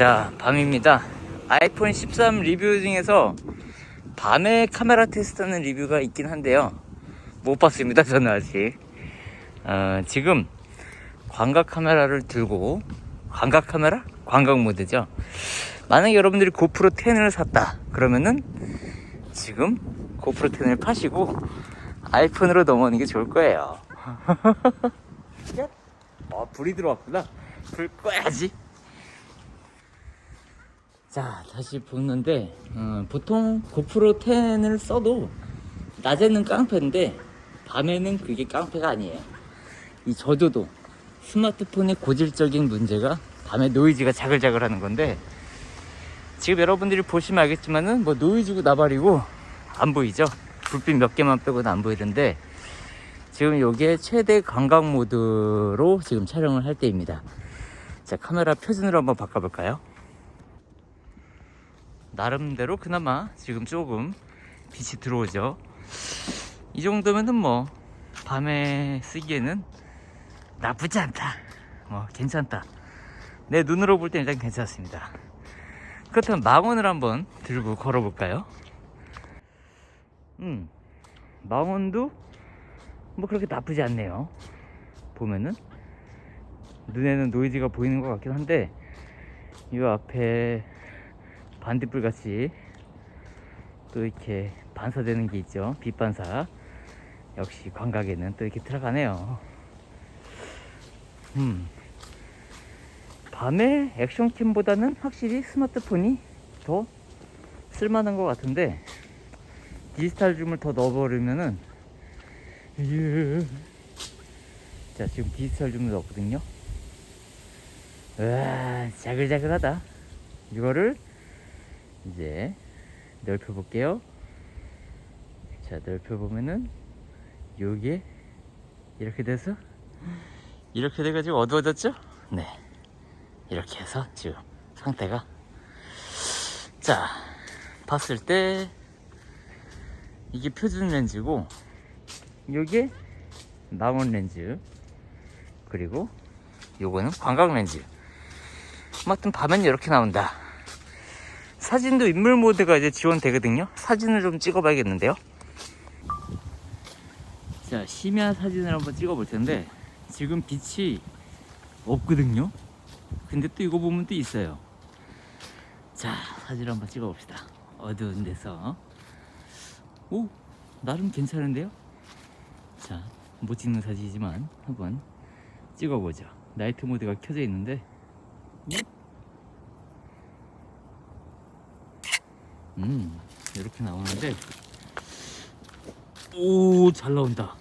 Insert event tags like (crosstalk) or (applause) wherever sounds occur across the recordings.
자, 밤입니다. 아이폰 13 리뷰 중에서 밤에 카메라 테스트하는 리뷰가 있긴 한데요. 못 봤습니다, 저는 아직. 어, 지금 광각 카메라를 들고, 광각 카메라? 광각 모드죠. 만약에 여러분들이 고프로 10을 샀다. 그러면은 지금 고프로 10을 파시고 아이폰으로 넘어오는 게 좋을 거예요. 어, (laughs) 불이 들어왔구나. 불 꺼야지. 자, 다시 보는데, 어, 보통 고프로 10을 써도, 낮에는 깡패인데, 밤에는 그게 깡패가 아니에요. 이 저조도, 스마트폰의 고질적인 문제가 밤에 노이즈가 자글자글 하는 건데, 지금 여러분들이 보시면 알겠지만은, 뭐 노이즈고 나발이고, 안 보이죠? 불빛 몇 개만 빼고는 안 보이는데, 지금 요게 최대 광각 모드로 지금 촬영을 할 때입니다. 자, 카메라 표준으로 한번 바꿔볼까요? 나름대로 그나마 지금 조금 빛이 들어오죠. 이 정도면은 뭐 밤에 쓰기에는 나쁘지 않다. 뭐 괜찮다. 내 눈으로 볼 때 일단 괜찮습니다. 그렇다면 망원을 한번 들고 걸어 볼까요? 음, 망원도 뭐 그렇게 나쁘지 않네요. 보면은 눈에는 노이즈가 보이는 것 같긴 한데 이 앞에 반딧불 같이 또 이렇게 반사되는 게 있죠. 빛 반사. 역시 광각에는 또 이렇게 들어가네요. 음. 밤에 액션캠보다는 확실히 스마트폰이 더 쓸만한 것 같은데 디지털 줌을 더 넣어버리면은 예. 자 지금 디지털 줌을 넣었거든요. 와 자글자글하다. 이거를 이제 넓혀 볼게요. 자, 넓혀 보면은 요게 이렇게 돼서 이렇게 돼 가지고 어두워졌죠? 네. 이렇게 해서 지금 상태가 자, 봤을 때 이게 표준 렌즈고 요게 망원 렌즈 그리고 요거는 광각 렌즈 아무튼 밤엔 이렇게 나온다. 사진도 인물 모드가 이제 지원되거든요. 사진을 좀 찍어봐야겠는데요. 자, 심야 사진을 한번 찍어볼 텐데 지금 빛이 없거든요. 근데 또 이거 보면 또 있어요. 자, 사진 한번 찍어봅시다. 어두운 데서. 오, 나름 괜찮은데요? 자, 못 찍는 사진이지만 한번 찍어보죠. 나이트 모드가 켜져 있는데 음 이렇게 나오는데. 오 잘 나온다.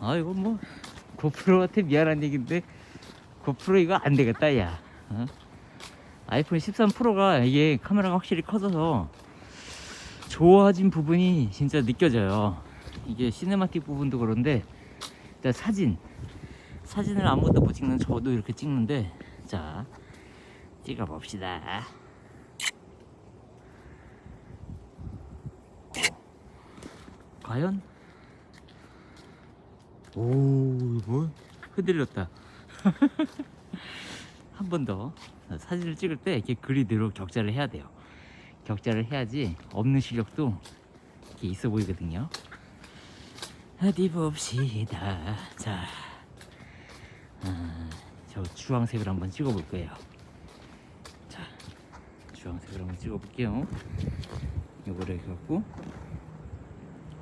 아 이거 뭐 고프로한테 미안한 얘기인데 고프로 이거 안 되겠다 야. 어? 아이폰 13 프로가 이게 카메라가 확실히 커져서 좋아진 부분이 진짜 느껴져요. 이게 시네마틱 부분도 그런데 일단 사진. 사진을 아무것도 못 찍는 저도 이렇게 찍는데 자 찍어 봅시다 과연? 오뭐 흔들렸다. (laughs) 한 번 더 사진을 찍을 때 이렇게 그리드로 격자를 해야 돼요. 격자를 해야지 없는 실력도 이렇게 있어 보이거든요. 어디 봅시다. 자 아, 저 주황색을 한번 찍어 볼 거예요. 자, 주황색을 한번 찍어 볼게요. 요거를 해갖고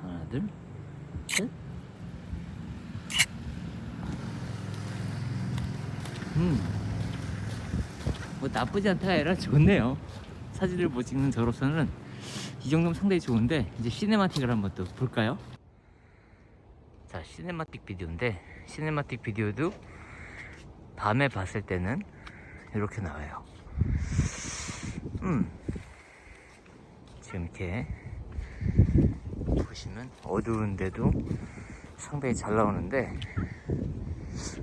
하나, 둘, 셋. 음, 뭐 나쁘지 않다가 아니라 좋네요. 사진을 못 찍는 저로서는 이 정도면 상당히 좋은데 이제 시네마틱을 한번 또 볼까요? 자, 시네마틱 비디오인데 시네마틱 비디오도 밤에 봤을 때는 이렇게 나와요. 음. 지금 이렇게 보시면 어두운데도 상당히 잘 나오는데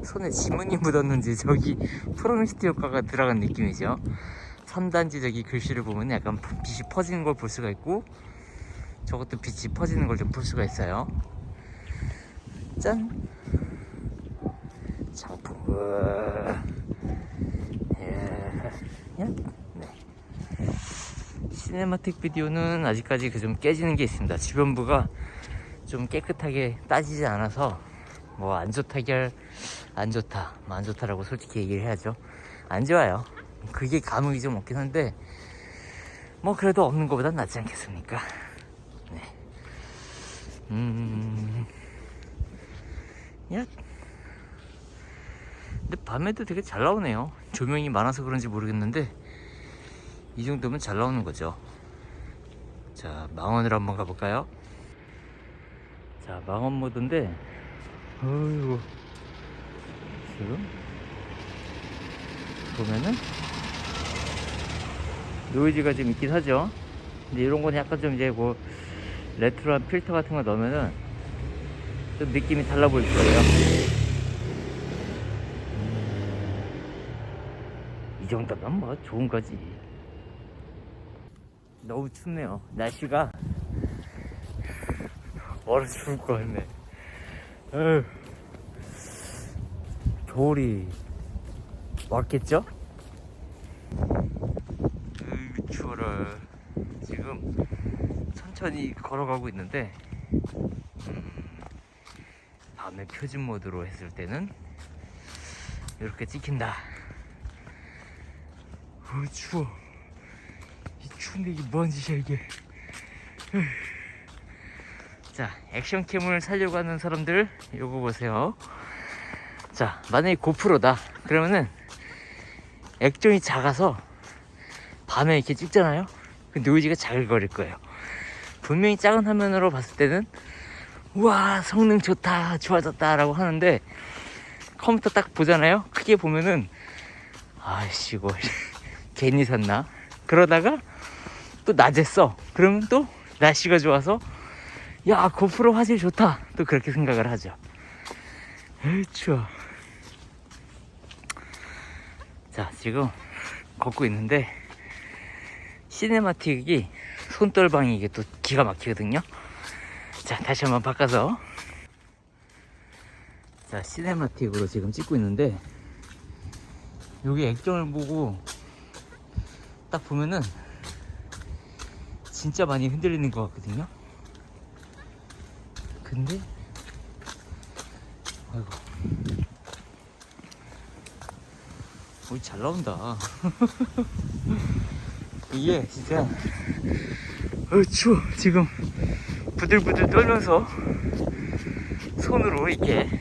손에 지문이 묻었는지 저기 프로미스티 효과가 들어간 느낌이죠. 3단지 저기 글씨를 보면 약간 빛이 퍼지는 걸 볼 수가 있고 저것도 빛이 퍼지는 걸 좀 볼 수가 있어요. 짠! 장풍. 예. 네. 시네마틱 비디오는 아직까지 그 좀 깨지는 게 있습니다. 주변부가 좀 깨끗하게 따지지 않아서 뭐 안 좋다기 할안 좋다, 뭐 안 좋다라고 솔직히 얘기를 해야죠. 안 좋아요. 그게 감흥이 좀 없긴 한데 뭐 그래도 없는 것보단 낫지 않겠습니까? 네. 음. 야. 근데 밤에도 되게 잘 나오네요. 조명이 많아서 그런지 모르겠는데 이 정도면 잘 나오는 거죠. 자, 망원을 한번 가볼까요? 자, 망원 모드인데, 어이구, 지금 보면은 노이즈가 좀 있긴 하죠. 근데 이런 건 약간 좀 이제 뭐 레트로한 필터 같은 거 넣으면은 좀 느낌이 달라 보일 거예요. 음, 이 정도면 뭐 좋은 거지. 너무 춥네요. 날씨가 얼어 죽을 것 같네. 겨울이 왔겠죠? 으 추워라. 지금 천천히 걸어가고 있는데 음, 밤에 표준 모드로 했을 때는 이렇게 찍힌다. 어 추워. 이 추운데 이게 뭔 짓이야 이게. 자 액션캠을 살려고 하는 사람들 요거 보세요. 자 만약에 고프로다. 그러면은 액정이 작아서 밤에 이렇게 찍잖아요? 그 노이즈가 자글거릴 거예요. 분명히 작은 화면으로 봤을 때는 우와 성능 좋다 좋아졌다 라고 하는데 컴퓨터 딱 보잖아요? 크게 보면은 아이씨 이거 (laughs) 괜히 샀나? 그러다가 또 낮에 써. 그러면 또 날씨가 좋아서 야 고프로 화질 좋다. 또 그렇게 생각을 하죠. 에이 추워. 자 지금 걷고 있는데 시네마틱이 손떨방이 이게 또 기가 막히거든요. 자 다시 한번 바꿔서 자 시네마틱으로 지금 찍고 있는데 여기 액정을 보고 딱 보면은 진짜 많이 흔들리는 것 같거든요. 근데 아이고 오이 잘 나온다. (laughs) 이게 진짜 어 추워 지금 부들부들 떨면서 손으로 이렇게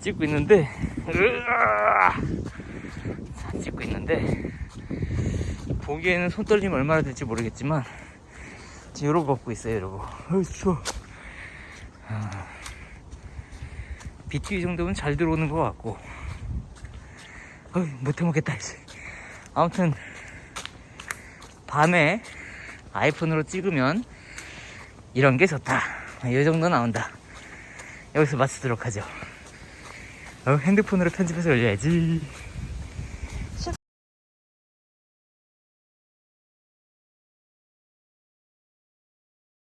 찍고 있는데 으아! 자, 찍고 있는데 보기에는 손 떨림 얼마나 될지 모르겠지만 지금 이러고 걷고 있어요 이러고 어우 추워. 아, 이 정도면 잘 들어오는 것 같고. 어이 못해먹겠다 이제. 아무튼 밤에 아이폰으로 찍으면 이런 게 좋다. 이 정도 나온다. 여기서 마치도록 하죠. 어, 핸드폰으로 편집해서 올려야지